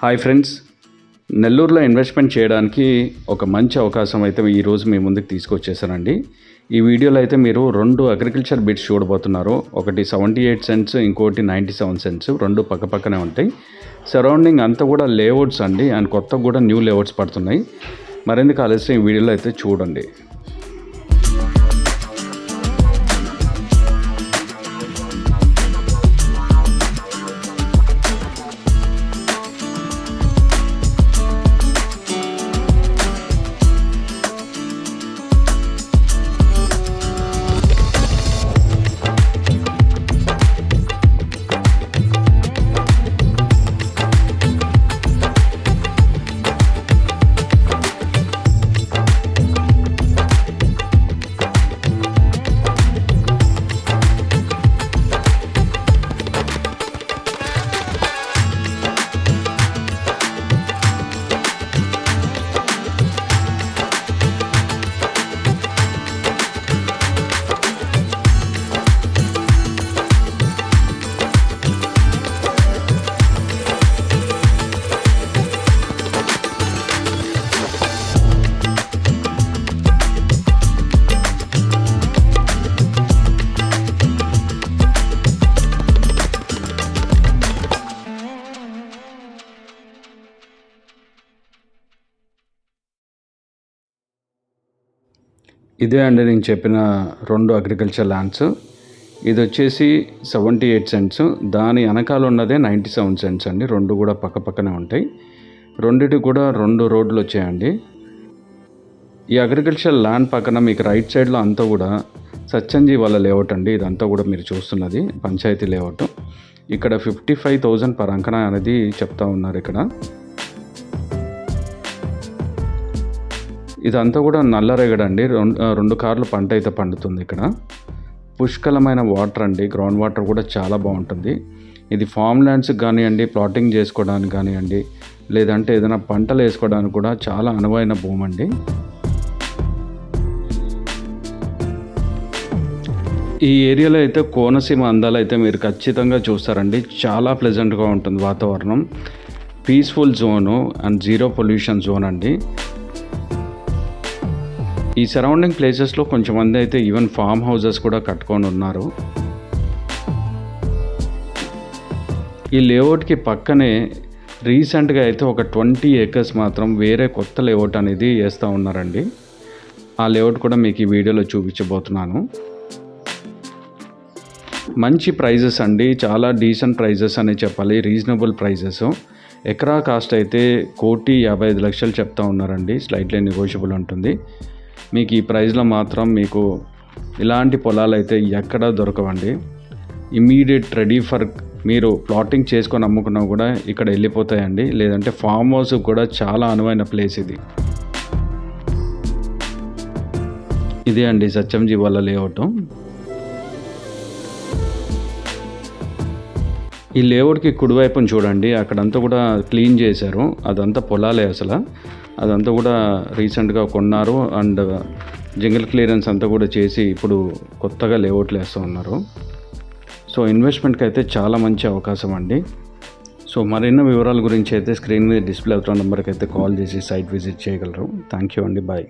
Hi friends. నెల్లూరులో investment చేయడానికి ఒక మంచి అవకాశం అయితే ఈరోజు మీ ముందుకు తీసుకొచ్చేసానండి. ఈ వీడియోలో అయితే మీరు రెండు అగ్రికల్చర్ బిట్స్ చూడబోతున్నారు. ఒకటి సెవెంటీ ఎయిట్ సెంట్స్ ఇంకోటి నైంటీ సెవెన్ సెంట్స్. రెండు పక్కపక్కనే ఉంటాయి. సరౌండింగ్ అంతా కూడా లేఅవుట్స్ అండి. అండ్ కొత్త కూడా న్యూ లేఅవుట్స్ పడుతున్నాయి. మరెందుకు ఆలస్యం? ఈ వీడియోలో అయితే చూడండి. ఇదే అండి నేను చెప్పిన రెండు అగ్రికల్చర్ ల్యాండ్స్. ఇది వచ్చేసి సెవెంటీ ఎయిట్ సెంట్స్. దాని వెనకాల ఉన్నదే నైంటీ సెవెన్ సెంట్స్ అండి. రెండు కూడా పక్క పక్కనే ఉంటాయి. రెండిటి కూడా రెండు రోడ్లు వచ్చాయండి. ఈ అగ్రికల్చర్ ల్యాండ్ పక్కన మీకు రైట్ సైడ్లో అంతా కూడా సత్యంజీ వాళ్ళ లేఅవుట్ అండి. ఇదంతా కూడా మీరు చూస్తున్నది పంచాయతీ లేఅవుట్. ఇక్కడ ఫిఫ్టీ ఫైవ్ థౌజండ్ పర్ అనేది చెప్తా ఉన్నారు ఇక్కడ. ఇదంతా కూడా నల్లరేగడండి. అండి రెండు రెండు కార్లు పంట అయితే పండుతుంది ఇక్కడ. పుష్కలమైన వాటర్ అండి. గ్రౌండ్ వాటర్ కూడా చాలా బాగుంటుంది. ఇది ఫామ్ ల్యాండ్స్కి కానివ్వండి ప్లాటింగ్ చేసుకోవడానికి కానివ్వండి లేదంటే ఏదైనా పంటలు వేసుకోవడానికి కూడా చాలా అనువైన భూమి అండి. ఈ ఏరియాలో అయితే కోనసీమ అందాలు అయితే మీరు ఖచ్చితంగా చూస్తారండి. చాలా ప్లెజెంట్గా ఉంటుంది వాతావరణం. Peaceful zone and zero pollution zone అండి. ఈ సరౌండింగ్ ప్లేసెస్లో కొంచెం మంది అయితే ఈవెన్ ఫామ్ హౌసెస్ కూడా కట్టుకొని ఉన్నారు. ఈ లేఅవుట్కి పక్కనే రీసెంట్గా అయితే ఒక ట్వంటీ ఏకర్స్ మాత్రం వేరే కొత్త లేఅవుట్ అనేది వేస్తూ ఉన్నారండి. ఆ లేఅవుట్ కూడా మీకు ఈ వీడియోలో చూపించబోతున్నాను. మంచి ప్రైజెస్ అండి చాలా డీసెంట్ ప్రైజెస్ అని చెప్పాలి రీజనబుల్ ప్రైజెస్. ఎకరా కాస్ట్ అయితే కోటి యాభై ఐదు లక్షలు చెప్తా ఉన్నారండి స్లైట్లీ నెగోషియబుల్ ఉంటుంది. మీకు ఈ ప్రైస్లో మాత్రం మీకు ఇలాంటి పొలాలు అయితే ఎక్కడా దొరకవండి. ఇమీడియట్ రెడీ ఫర్ మీరు ప్లాటింగ్ చేసుకొని అమ్ముకున్నా కూడా ఇక్కడ వెళ్ళిపోతాయండి. లేదంటే ఫామ్ హౌస్ కూడా చాలా అనువైన ప్లేస్ ఇది. ఇదే అండి సత్యంజీ వాళ్ళ లేఅవుట్. ఈ లేఅవుట్కి కుడివైపున చూడండి అక్కడంతా కూడా క్లీన్ చేశారు. అదంతా పొలాలే అసలు. అదంతా కూడా రీసెంట్గా కొన్నారు. అండ్ జంగిల్ క్లియరెన్స్ అంతా కూడా చేసి ఇప్పుడు కొత్తగా లేఅవుట్లు వేస్తూ ఉన్నారు. సో ఇన్వెస్ట్మెంట్కి అయితే చాలా మంచి అవకాశం అండి. సో మరిన్న వివరాల గురించి అయితే స్క్రీన్ మీద డిస్ప్లే అవుతున్న నెంబర్కి అయితే కాల్ చేసి సైట్ విజిట్ చేయగలరు. థ్యాంక్ యూ అండి. బాయ్.